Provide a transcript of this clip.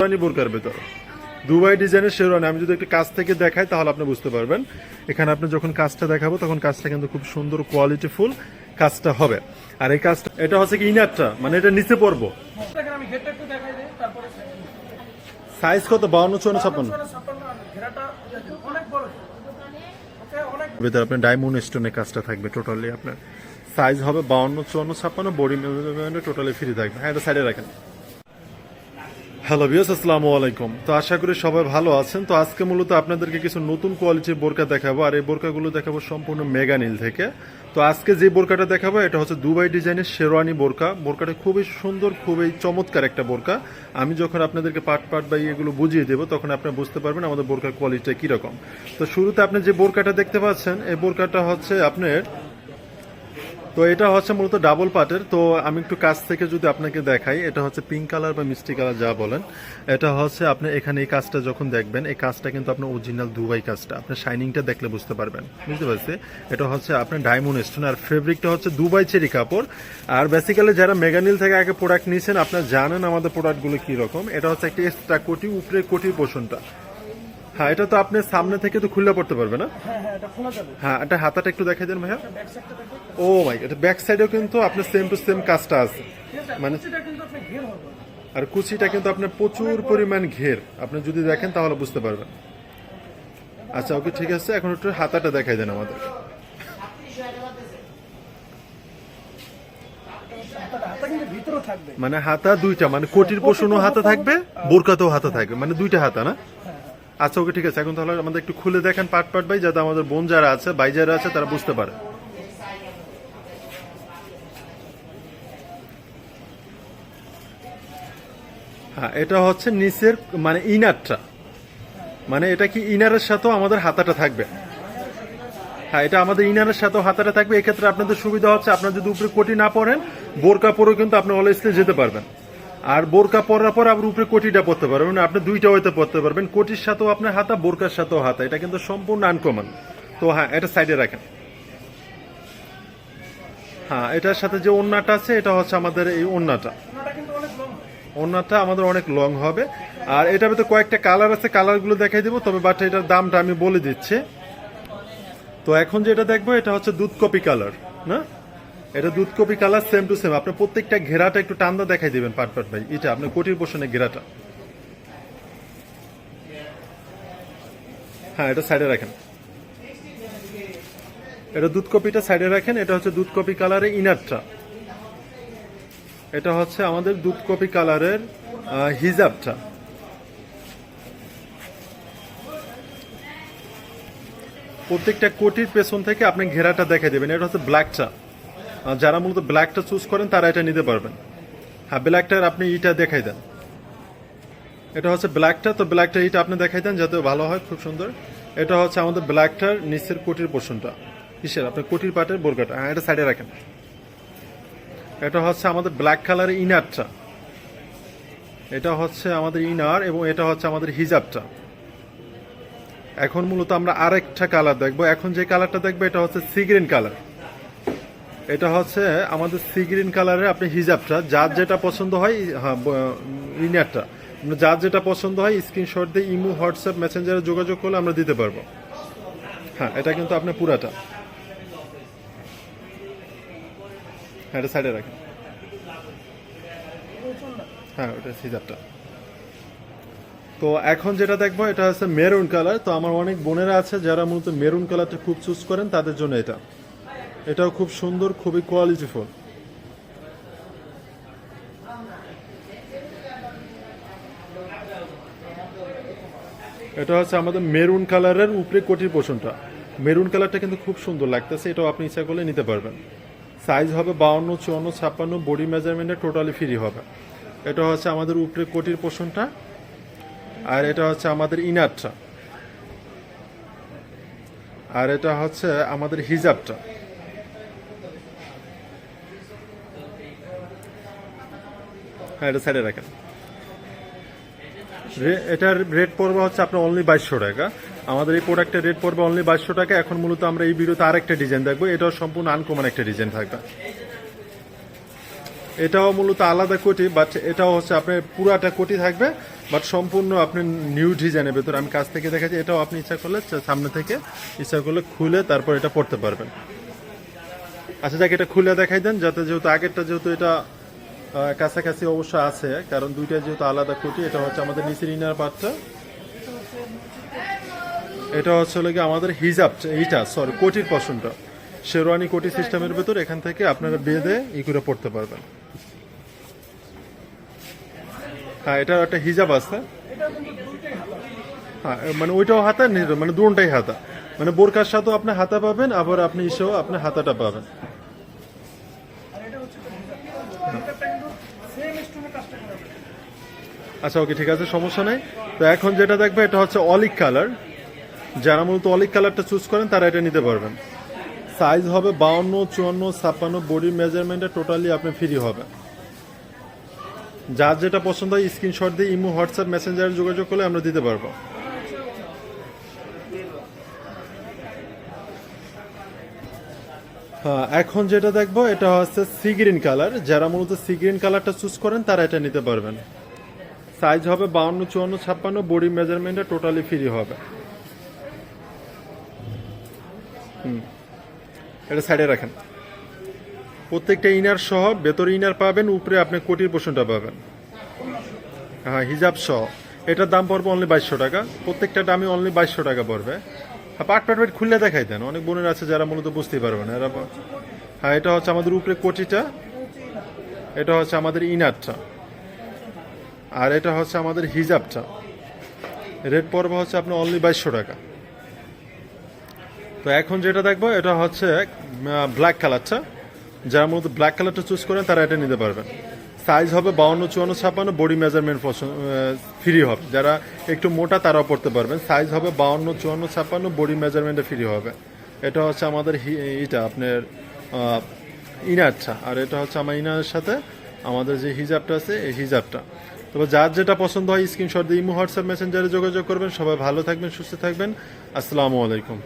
শেরওয়ানি বোরকার ভেতর। দুবাই ডিজাইনের শেরওয়ানি। আমি যদি একটু কাছ থেকে দেখাই তাহলে আপনি বুঝতে পারবেন। এখানে আপনি যখন কাজটা দেখাবো তখন কাজটা কিন্তু খুব সুন্দর কোয়ালিটিফুল কাজটা হবে। আর এই কাজটা এটা হচ্ছে কি ইনারটা? মানে এটা নিচে পড়ব। সাইজ কত? বাউন্ন চুয়ান্ন ছাপ্পান্ন? ভেতরে আপনার ডায়মন্ড স্টোনের কাজটা থাকবে টোটালি আপনার। সাইজ হবে বাউন্ন চুয়ান্ন ছাপ্পান্ন বডি টোটালি ফ্রি থাকবে। হ্যাঁ এটা সাইডে রাখেন। হ্যালো বিয়স আসসালামু আলাইকুম। তো আশা করি সবাই ভালো আছেন। তো আজকে মূলত আপনাদেরকে কিছু নতুন কোয়ালিটির বোরকা দেখাবো, আর এই বোরকাগুলো দেখাবো সম্পূর্ণ মেগানিল থেকে। তো আজকে যে বোরকাটা দেখাবো, এটা হচ্ছে দুবাই ডিজাইনের শেরওয়ানি বোরকা। বোরকাটা খুবই সুন্দর, খুবই চমৎকার একটা বোরকা। আমি যখন আপনাদেরকে পার্ট পার্ট বা এগুলো বুঝিয়ে দেবো, তখন আপনি বুঝতে পারবেন আমাদের বোরকার কোয়ালিটিটা কীরকম। তো শুরুতে আপনি যে বোরকাটা দেখতে পাচ্ছেন, এই বোরকাটা হচ্ছে আপনার তো এটা হচ্ছে মূলত ডাবল পার্টের তো আমি একটু কাছ থেকে যদি আপনাকে দেখাই, এটা হচ্ছে পিঙ্ক কালার বা মিষ্টি কালার যা বলেন, এটা হচ্ছে আপনি এখানে এই কাজটা যখন দেখবেন, এই কাজটা কিন্তু আপনার অরিজিনাল দুবাই কাজটা। আপনি শাইনিংটা দেখলে বুঝতে পারবেন। বুঝতে পারছি এটা হচ্ছে আপনার ডায়মন্ড স্টোন আর ফেব্রিকটা হচ্ছে দুবাই চেরি কাপড়। আর বেসিক্যালি যারা মেগানিল থেকে আগে প্রোডাক্ট নিয়েছেন আপনারা জানেন আমাদের প্রোডাক্টগুলো কি রকম এটা হচ্ছে একটা এক্সট্রা কোটি উপরে কোটির পোষণটা হ্যাঁ এটা তো আপনি সামনে থেকে তো খুলে পড়তে পারবে না? হ্যাঁ হ্যাঁ এটা হ্যাঁ এটা হাতাটা একটু দেখাই দেন ভাইয়া। ও মাই এটা ব্যাক সাইডেও কিন্তু আপনার সেম টু সেম কাজটা আছে। মানে আর কুচিটা কিন্তু আপনার প্রচুর পরিমাণ ঘের। আপনি যদি দেখেন তাহলে বুঝতে পারবেন। আচ্ছা ওকে ঠিক আছে এখন একটু হাতাটা দেখাই দেন আমাদের। মানে হাতা দুইটা মানে কোটির পোষণও হাতা থাকবে বোরকাতেও হাতা থাকবে। মানে দুইটা হাতা না? আচ্ছা ওকে ঠিক আছে, এখন তাহলে আমাদের একটু খুলে দেখেন পাট পাট ভাই, যাতে আমাদের বোন যারা আছে, ভাই যারা আছে, তারা বুঝতে পারে। হ্যাঁ এটা হচ্ছে নিচের মানে ইনারটা। মানে এটা কি ইনারের সাথেও আমাদের হাতাটা থাকবে? হ্যাঁ এটা আমাদের ইনারের সাথেও হাতাটা থাকবে। এক্ষেত্রে আপনাদের সুবিধা হচ্ছে, আপনার যদি উপরে কোটি না পড়েন, বোরকা পরেও কিন্তু আপনি অলওয়েজলি যেতে পারবেন। আর বোরকা পরার পর আবার উপরে কোটিটা পরতে পারবেন। আপনি দুইটা হইতে পরতে পারবেন। কোটির সাথেও আপনার হাতা, বোরকার সাথেও হাতা। এটা কিন্তু সম্পূর্ণ আনকমন তো হ্যাঁ এটা সাইডে রাখেন। হ্যাঁ এটার সাথে যে ওন্নাটা আছে, এটা হচ্ছে আমাদের এই ওন্নাটা। ওন্নাটা আমাদের অনেক লং হবে। আর এটার ভিতরে কয়েকটা কালার আছে কালারগুলো দেখাই দেবো। তবে বাট এটার দামটা আমি বলে দিচ্ছি। তো এখন যেটা দেখব, এটা হচ্ছে দুধ কপি কালার না? এটা দুধ coffee colour same to same আপনি প্রত্যেকটা ঘেরাটা একটু টান্দা দেখাই দিবেন পাট পাট ভাই। এটা আপনার কোটির পোষণে ঘেরাটা। হ্যাঁ এটা সাইডে রাখেন। এটা দুধ কপিটা সাইডে রাখেন, এটা হচ্ছে দুধ কপি কালারের ইনারটা। এটা হচ্ছে আমাদের দুধ কপি কালারের হিজাবটা। প্রত্যেকটা কোটির পেছন থেকে আপনি ঘেরাটা দেখে দেবেন। এটা হচ্ছে ব্ল্যাকটা যারা মূলত ব্ল্যাকটা চুজ করেন, তারা এটা নিতে পারবেন। হ্যাঁ ব্ল্যাকটার আপনি ইটা দেখাই দেন। এটা হচ্ছে ব্ল্যাকটা তো ব্ল্যাকটা ইটা আপনি দেখাই দেন যাতে ভালো হয়, খুব সুন্দর। এটা হচ্ছে আমাদের ব্ল্যাকটার নিচের কোটির পোষণটা কিসের? আপনি কোটির পাটের বোরকাটা হ্যাঁ এটা সাইডে রাখেন। এটা হচ্ছে আমাদের ব্ল্যাক কালারের ইনারটা এটা হচ্ছে আমাদের ইনার এবং এটা হচ্ছে আমাদের হিজাবটা এখন মূলত আমরা আরেকটা কালার দেখব। এখন যে কালারটা দেখব, এটা হচ্ছে সি গ্রিন কালার এটা হচ্ছে আমাদের সি গ্রিন কালারের আপনি হিজাবটা। যার যেটা পছন্দ হয় হ্যাঁ ইনারটা। আপনার যার যেটা পছন্দ হয়, স্ক্রিনশট দিয়ে ইমো, হোয়াটসঅ্যাপ, মেসেঞ্জারে যোগাযোগ করলে আমরা দিতে পারব। হ্যাঁ এটা কিন্তু আপনি পুরাটা। হ্যাঁ এটা সাইডে রাখেন। হ্যাঁ ওটা হিজাবটা। তো এখন যেটা দেখব, এটা হচ্ছে মেরুন কালার। তো আমার অনেক বোনেরা আছে, যারা মূলত মেরুন কালারটা খুব চুজ করেন, তাদের জন্য এটা। এটাও খুব সুন্দর, খুবই কোয়ালিটিফুল এটা হচ্ছে আমাদের মেরুন কালারের উপরে কোটির পোষণটা। মেরুন কালারটা কিন্তু খুব সুন্দর লাগতেছে, এটাও আপনি ইচ্ছা করলে নিতে পারবেন। সাইজ হবে বাউন্ন, চুয়ান্ন, ছাপ্পান্ন বডি মেজারমেন্টে টোটালি ফ্রি হবে। এটা হচ্ছে আমাদের উপরে কোটির পোষণটা, আর এটা হচ্ছে আমাদের ইনারটা আর এটা হচ্ছে আমাদের হিজাবটা হ্যাঁ এটা সাইডে রাখেন। এটার রেট পড়বে হচ্ছে আপনার অনলি বাইশশো টাকা। আমাদের এই প্রোডাক্টের রেট পড়বে অনলি বাইশশো টাকা। এখন মূলত আমরা এই ভিডিওতে আরেকটা ডিজাইন দেখব। এটাও সম্পূর্ণ আনকমন একটা ডিজাইন থাকবে। এটাও মূলত আলাদা কোটি বাট এটাও হচ্ছে আপনার পুরাটা কোটি থাকবে। বাট সম্পূর্ণ আপনি নিউ ডিজাইনের ভেতর, আমি কাছ থেকে দেখাচ্ছি, এটাও আপনি ইচ্ছা করলে সামনে থেকে ইচ্ছা করলে খুলে তারপর এটা পড়তে পারবেন। আচ্ছা যাকে, এটা খুলে দেখাই দেন, যাতে যেহেতু আগেরটা যেহেতু এটা কাছাকাছি অবশ্য আছে, কারণ দুইটা যেহেতু আলাদা কোটি এটা হচ্ছে আমাদের নিচের ইনার পার্টটা এটা হচ্ছে হলো আমাদের হিজাব এইটা সরি কোটির পশনটা শেরওয়ানি কোটি সিস্টেমের ভেতর এখান থেকে আপনারা বেঁধে ই করে পড়তে পারবেন। হ্যাঁ এটা একটা হিজাব আছে। হ্যাঁ মানে ওইটাও হাতা মানে দুটাই হাতা। মানে বোরকার সাথেও আপনি হাতা পাবেন, আবার আপনি ইসেও আপনি হাতাটা পাবেন আর এটা হচ্ছে এটা কিন্তু সেম স্টোনে কাজটা করা হবে আচ্ছা ওকে, ঠিক আছে, সমস্যা নেই। তো এখন যেটা দেখবে, এটা হচ্ছে অলিক কালার যারা মূলত অলিক কালারটা চুজ করেন, তারা এটা নিতে পারবেন। সাইজ হবে বাউন্ন, চুয়ান্ন, ছাপ্পান্ন বডি মেজারমেন্টে টোটালি আপনি ফ্রি হবে। যার যেটা পছন্দ হয় স্ক্রিনশট দিয়ে ইমো, হোয়াটসঅ্যাপ মেসেঞ্জারে যোগাযোগ করলে আমরা দিতে পারব। হ্যাঁ এখন যেটা দেখব, এটা হচ্ছে সি গ্রিন কালার যারা মূলত সি গ্রিন কালারটা চুজ করেন, তারা এটা নিতে পারবেন। সাইজ হবে বাউন্ন, চুয়ান্ন, ছাপ্পান্ন, বডি মেজারমেন্টে টোটালি ফ্রি হবে। হুম। এটা সাইডে রাখেন। প্রত্যেকটা ইনার সহ ভেতরে ইনার পাবেন, উপরে আপনি কোটির পোষণটা পাবেন। হ্যাঁ হিজাব সহ। এটার দাম পড়বে অনলি বাইশশো টাকা। প্রত্যেকটা দামই অনলি বাইশশো টাকা পড়বে। পাট পাট পাট খুললে দেখাই দেন। অনেক বোনের আছে যারা মূলত বুঝতেই পারবে না। এরা হ্যাঁ এটা হচ্ছে আমাদের উপরে কোটিটা। এটা হচ্ছে আমাদের ইনারটা। আর এটা হচ্ছে আমাদের হিজাবটা। রেট পড়বে হচ্ছে আপনার অনলি বাইশশো টাকা। তো এখন যেটা দেখব, এটা হচ্ছে ব্ল্যাক কালারটা যারা মূলত ব্ল্যাক কালারটা চুজ করেন, তারা এটা নিতে পারবেন। সাইজ হবে বাউন্ন, চুয়ান্ন, ছাপ্পান্ন বডি মেজারমেন্ট ফ্রি হবে। যারা একটু মোটা, তারাও পড়তে পারবেন। সাইজ হবে বাউন্ন, চুয়ান্ন, ছাপ্পান্ন বডি মেজারমেন্টে ফ্রি হবে। এটা হচ্ছে আমাদের এটা আপনার ইনারটা আর এটা হচ্ছে আমার ইনারের সাথে আমাদের যে হিজাবটা আছে, এই হিজাবটা। তবে যার যেটা পছন্দ হয় স্ক্রিনশট দিয়ে ইমো, হোয়াটসঅ্যাপ মেসেঞ্জারে যোগাযোগ করবেন। সবাই ভালো থাকবেন, সুস্থ থাকবেন। আসসালামু আলাইকুম।